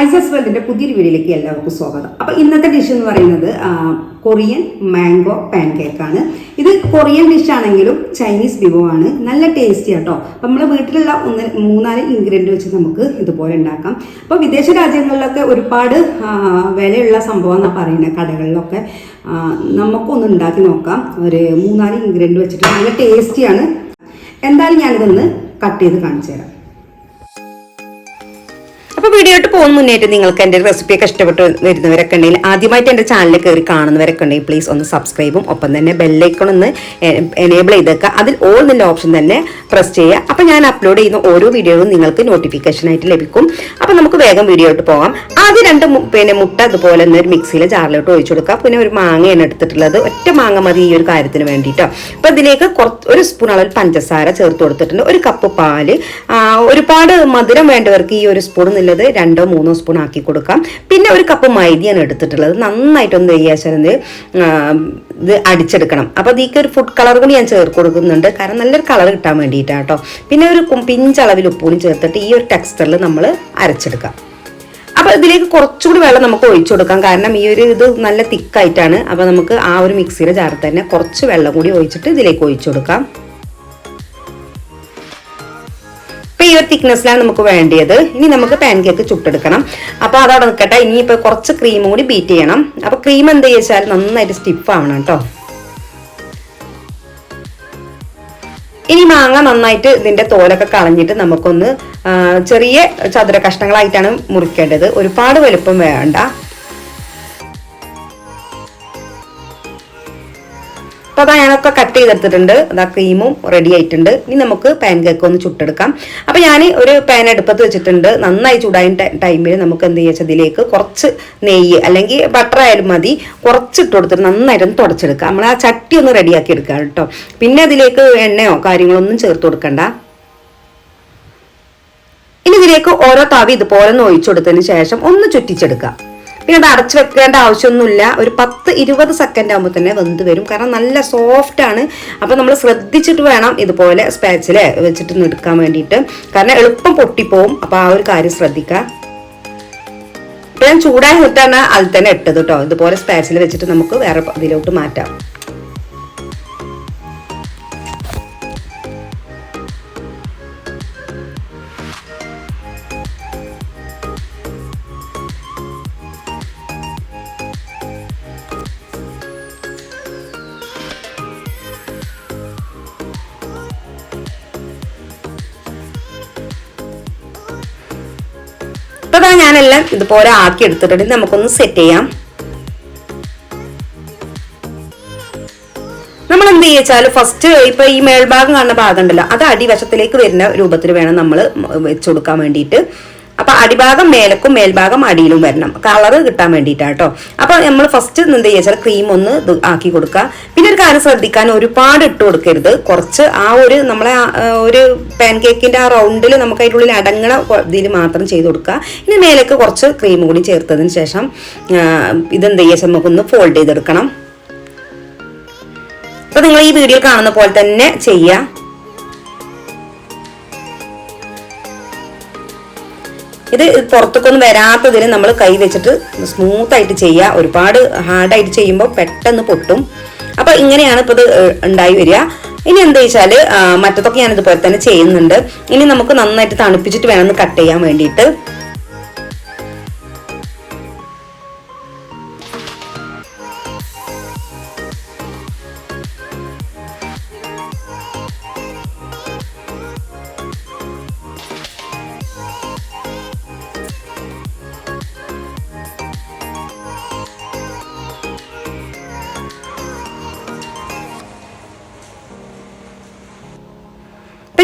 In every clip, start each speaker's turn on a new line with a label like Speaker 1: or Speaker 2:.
Speaker 1: ഐസസ് വേൾഡിന്റെ പുതിയൊരു വീഡിയോയിലേക്ക് എല്ലാവർക്കും സ്വാഗതം. അപ്പോൾ ഇന്നത്തെ ഡിഷ് എന്ന് പറയുന്നത് കൊറിയൻ മാംഗോ പാൻ കേക്കാണ് ഇത് കൊറിയൻ ഡിഷ് ആണെങ്കിലും ചൈനീസ് വിഭവമാണ്. നല്ല ടേസ്റ്റി ആട്ടോ. അപ്പം നമ്മുടെ വീട്ടിലുള്ള ഒന്ന് മൂന്നാൽ ഇൻഗ്രീഡിയന്റ് വെച്ച് നമുക്ക് ഇതുപോലെ ഉണ്ടാക്കാം. അപ്പോൾ വിദേശ രാജ്യങ്ങളിലൊക്കെ ഒരുപാട് വിലയുള്ള സംഭവം എന്നാണ് പറയുന്നത് കടകളിലൊക്കെ. നമുക്കൊന്ന് ഉണ്ടാക്കി നോക്കാം. ഒരു മൂന്നാൽ ഇൻഗ്രീഡിയന്റ് വെച്ചിട്ട് നല്ല ടേസ്റ്റിയാണ് എന്തായാലും ഞാനിതൊന്ന് കട്ട് ചെയ്ത് കാണിച്ചു തരാം
Speaker 2: അപ്പോൾ വീഡിയോട്ട് പോകുന്ന മുന്നേറ്റ് നിങ്ങൾക്ക് എന്റെ റെസിപ്പിയൊക്കെ ഇഷ്ടപ്പെട്ട് വരുന്നവരൊക്കെ ഉണ്ടെങ്കിൽ ആദ്യമായിട്ട് എന്റെ ചാനലിൽ കയറി കാണുന്നവരൊക്കെ ഉണ്ടെങ്കിൽ പ്ലീസ് ഒന്ന് സബ്സ്ക്രൈബും ഒപ്പം തന്നെ ബെല്ലൈക്കൺ ഒന്ന് എനേബിൾ ചെയ്തേക്കുക. അതിൽ ഓൾ എന്നുള്ള ഓപ്ഷൻ തന്നെ പ്രസ് ചെയ്യുക. അപ്പോൾ ഞാൻ അപ്ലോഡ് ചെയ്യുന്ന ഓരോ വീഡിയോയും നിങ്ങൾക്ക് നോട്ടിഫിക്കേഷൻ ആയിട്ട് ലഭിക്കും. അപ്പോൾ നമുക്ക് വേഗം വീഡിയോട്ട് പോകാം. ആദ്യം രണ്ട് പിന്നെ മുട്ട അതുപോലെ തന്നെ ഒരു മിക്സിയിലെ ജാറിലോട്ട് ഒഴിച്ചു കൊടുക്കുക. പിന്നെ ഒരു മാങ്ങയാണ് എടുത്തിട്ടുള്ളത്. ഒറ്റ മാങ്ങ മതി ഈ ഒരു കാര്യത്തിന് വേണ്ടിയിട്ടോ അപ്പോൾ ഇതിലേക്ക് കുറച്ച് ഒരു സ്പൂൺ അളവിൽ പഞ്ചസാര ചേർത്ത് കൊടുത്തിട്ടുണ്ട്. ഒരു കപ്പ് പാൽ. ഒരുപാട് മധുരം വേണ്ടവർക്ക് ഈ ഒരു സ്പൂൺ എന്നുള്ളത് രണ്ടോ മൂന്നോ സ്പൂൺ ആക്കി കൊടുക്കാം. പിന്നെ ഒരു കപ്പ് മൈദയാണ് എടുത്തിട്ടുള്ളത്. നന്നായിട്ടൊന്ന് ചെയ്യാച്ചത് ഇത് അടിച്ചെടുക്കണം. അപ്പോൾ ഇതിലേക്ക് ഒരു ഫുഡ് കളർ കൂടി ഞാൻ ചേർത്ത് കൊടുക്കുന്നുണ്ട്. കാരണം നല്ലൊരു കളർ കിട്ടാൻ വേണ്ടിയിട്ടാണ് കേട്ടോ പിന്നെ ഒരു പിഞ്ചളവിൽ ഉപ്പൂടി ചേർത്തിട്ട് ഈ ഒരു ടെക്സ്റ്ററിൽ നമ്മൾ അരച്ചെടുക്കാം. അപ്പോൾ ഇതിലേക്ക് കുറച്ചുകൂടി വെള്ളം നമുക്ക് ഒഴിച്ചു കൊടുക്കാം. കാരണം ഈ ഒരു ഇത് നല്ല തിക്കായിട്ടാണ് അപ്പോൾ നമുക്ക് ആ ഒരു മിക്സിയുടെ ജാറിൽ തന്നെ കുറച്ച് വെള്ളം കൂടി ഒഴിച്ചിട്ട് ഇതിലേക്ക് ഒഴിച്ചു കൊടുക്കാം. ഒരു തിക്നെസ്സിലാണ് നമുക്ക് വേണ്ടിയത്. ഇനി നമുക്ക് പാൻ കേക്ക് ചുട്ടെടുക്കണം. അപ്പോൾ അതവിടെ നിൽക്കട്ടെ. ഇനിയിപ്പോൾ കുറച്ച് ക്രീമും കൂടി ബീറ്റ് ചെയ്യണം. അപ്പോൾ ക്രീം എന്ത് ചോദിച്ചാൽ നന്നായിട്ട് സ്റ്റിഫ് ആവണം കേട്ടോ. ഇനി മാങ്ങ നന്നായിട്ട് ഇതിന്റെ തോലൊക്കെ കളഞ്ഞിട്ട് നമുക്കൊന്ന് ചെറിയ ചതുര കഷ്ണങ്ങളായിട്ടാണ് മുറിക്കേണ്ടത്. ഒരുപാട് വലുപ്പം വേണ്ട. അപ്പോൾ അതാ ഞാനൊക്കെ കട്ട് ചെയ്തെടുത്തിട്ടുണ്ട്. അതാ ക്രീമും റെഡി ആയിട്ടുണ്ട്. ഇനി നമുക്ക് പാൻ കേക്ക് ഒന്ന് ചുട്ടെടുക്കാം. അപ്പോൾ ഞാൻ ഒരു പാൻ അടുപ്പത്ത് വെച്ചിട്ടുണ്ട്. നന്നായി ചൂടായ ടൈമിൽ നമുക്ക് എന്ത് ചെയ്യാ? ഇതിലേക്ക് കുറച്ച് നെയ്യ് അല്ലെങ്കിൽ ബട്ടർ ആയാലും മതി. കുറച്ച് ഇട്ട് കൊടുത്തിട്ട് നന്നായിട്ടൊന്ന് തുടച്ചെടുക്കാം. നമ്മൾ ആ ചട്ടി ഒന്ന് റെഡിയാക്കി എടുക്കാം കേട്ടോ. പിന്നെ അതിലേക്ക് എണ്ണയോ കാര്യങ്ങളോ ഒന്നും ചേർത്ത് കൊടുക്കണ്ട. ഇനി ഇതിലേക്ക് ഓരോ തവി ഇതുപോലെ ഒന്ന് ഒഴിച്ചു കൊടുത്തതിന് ശേഷം ഒന്ന് ചുറ്റിച്ചെടുക്കാം. പിന്നെ അടച്ചു വെക്കേണ്ട ആവശ്യമൊന്നുമില്ല. ഒരു പത്ത് ഇരുപത് സെക്കൻഡ് ആകുമ്പോൾ തന്നെ വെന്ത് വരും. കാരണം നല്ല സോഫ്റ്റ് ആണ്. അപ്പോൾ നമ്മൾ ശ്രദ്ധിച്ചിട്ട് വേണം ഇതുപോലെ സ്പാച്ചിൽ വെച്ചിട്ട് എടുക്കാൻ വേണ്ടിയിട്ട്. കാരണം എളുപ്പം പൊട്ടിപ്പോവും. അപ്പോൾ ആ ഒരു കാര്യം ശ്രദ്ധിക്കുക. ഇപ്പം ചൂടായി നിട്ടാണ് അതിൽ തന്നെ ഇട്ടത് കേട്ടോ. ഇതുപോലെ സ്പാച്ചിൽ വെച്ചിട്ട് നമുക്ക് വേറെ ഇതിലോട്ട് മാറ്റാം. ഞാനെല്ലാം ഇതുപോലെ ആക്കി എടുത്തിട്ടുണ്ട് നമുക്കൊന്ന് സെറ്റ് ചെയ്യാം. നമ്മൾ എന്ത് ചെയ്യാൽ ഫസ്റ്റ് ഇപ്പൊ ഈ മേൽഭാഗം കാണുന്ന ഭാഗം ഉണ്ടല്ലോ അത് അടിവശത്തിലേക്ക് വരുന്ന രൂപത്തിൽ വേണം നമ്മൾ വെച്ചു കൊടുക്കാൻ വേണ്ടിയിട്ട്. അപ്പൊ അടിഭാഗം മേലക്കും മേൽഭാഗം അടിയിലും വരണം. കളർ കിട്ടാൻ വേണ്ടിയിട്ടാണ് കേട്ടോ അപ്പൊ നമ്മൾ ഫസ്റ്റ് എന്ത് ചെയ്യാച്ചാൽ ക്രീം ഒന്ന് ആക്കി കൊടുക്കുക. ഒരു കാര്യം ശ്രദ്ധിക്കാൻ ഒരുപാട് ഇട്ട് കൊടുക്കരുത്. കുറച്ച് ആ ഒരു നമ്മളെ ഒരു പാൻ കേക്കിന്റെ ആ റൗണ്ടിൽ നമുക്ക് അതിന്റെ ഉള്ളിൽ അടങ്ങണ ഇതിൽ മാത്രം ചെയ്ത് കൊടുക്കുക. ഇനി മേലേക്ക് കുറച്ച് ക്രീം കൂടി ചേർത്തതിന് ശേഷം ഇതെന്ത് ചെയ്യുക? നമുക്കൊന്ന് ഫോൾഡ് ചെയ്തെടുക്കണം. അപ്പൊ നിങ്ങൾ ഈ വീഡിയോ കാണുന്ന പോലെ തന്നെ ചെയ്യുക. ഇത് പുറത്തേക്കൊന്നും വരാത്തതിന് നമ്മൾ കൈ വെച്ചിട്ട് സ്മൂത്ത് ആയിട്ട് ചെയ്യുക. ഒരുപാട് ഹാർഡായിട്ട് ചെയ്യുമ്പോൾ പെട്ടെന്ന് പൊട്ടും. അപ്പൊ ഇങ്ങനെയാണ് ഇപ്പൊ ഇത് ഉണ്ടായി വരിക. ഇനി എന്താ വെച്ചാൽ മറ്റത്തൊക്കെ ഞാൻ ഇതുപോലെ തന്നെ ചെയ്യുന്നുണ്ട്. ഇനി നമുക്ക് നന്നായിട്ട് തണുപ്പിച്ചിട്ട് വേണം കട്ട് ചെയ്യാൻ വേണ്ടിയിട്ട്.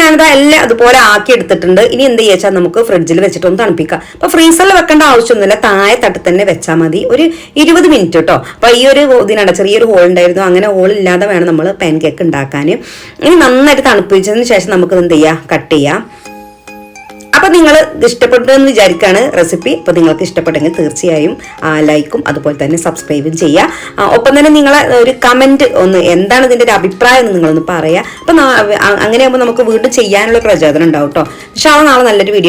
Speaker 2: ഞാനിത് എല്ലാം അതുപോലെ ആക്കി എടുത്തിട്ടുണ്ട്. ഇനി എന്ത് ചെയ്യാച്ചാൽ നമുക്ക് ഫ്രിഡ്ജിൽ വെച്ചിട്ട് ഒന്ന് തണുപ്പിക്കാം. അപ്പൊ ഫ്രീസറിൽ വെക്കേണ്ട ആവശ്യമൊന്നുമില്ല. താഴെ തട്ടിൽ തന്നെ വെച്ചാൽ മതി. ഒരു ഇരുപത് മിനിറ്റ് കേട്ടോ അപ്പൊ ഈ ഒരു ഇതിനട ചെറിയൊരു ഹോൾ ഉണ്ടായിരുന്നു. അങ്ങനെ ഹോൾ ഇല്ലാതെ വേണം നമ്മൾ പാൻ കേക്ക് ഉണ്ടാക്കാൻ ഇനി നന്നായിട്ട് തണുപ്പിച്ചതിന് ശേഷം നമുക്ക് എന്ത് ചെയ്യാം? കട്ട് ചെയ്യാം. അപ്പൊ നിങ്ങൾ ഇഷ്ടപ്പെട്ടു എന്ന് വിചാരിക്കാണ് റെസിപ്പി. അപ്പൊ നിങ്ങൾക്ക് ഇഷ്ടപ്പെട്ടെങ്കിൽ തീർച്ചയായും ലൈക്കും അതുപോലെ തന്നെ സബ്സ്ക്രൈബും ചെയ്യുക ഒപ്പം തന്നെ നിങ്ങളെ ഒരു കമന്റ് ഒന്ന് എന്താണ് ഇതിന്റെ ഒരു അഭിപ്രായം എന്ന് നിങ്ങളൊന്ന് പറയാ. അപ്പൊ അങ്ങനെയാകുമ്പോൾ നമുക്ക് വീണ്ടും ചെയ്യാനുള്ള പ്രചോദനം ഉണ്ടാവും കേട്ടോ പക്ഷെ നാളെ നല്ലൊരു വീഡിയോ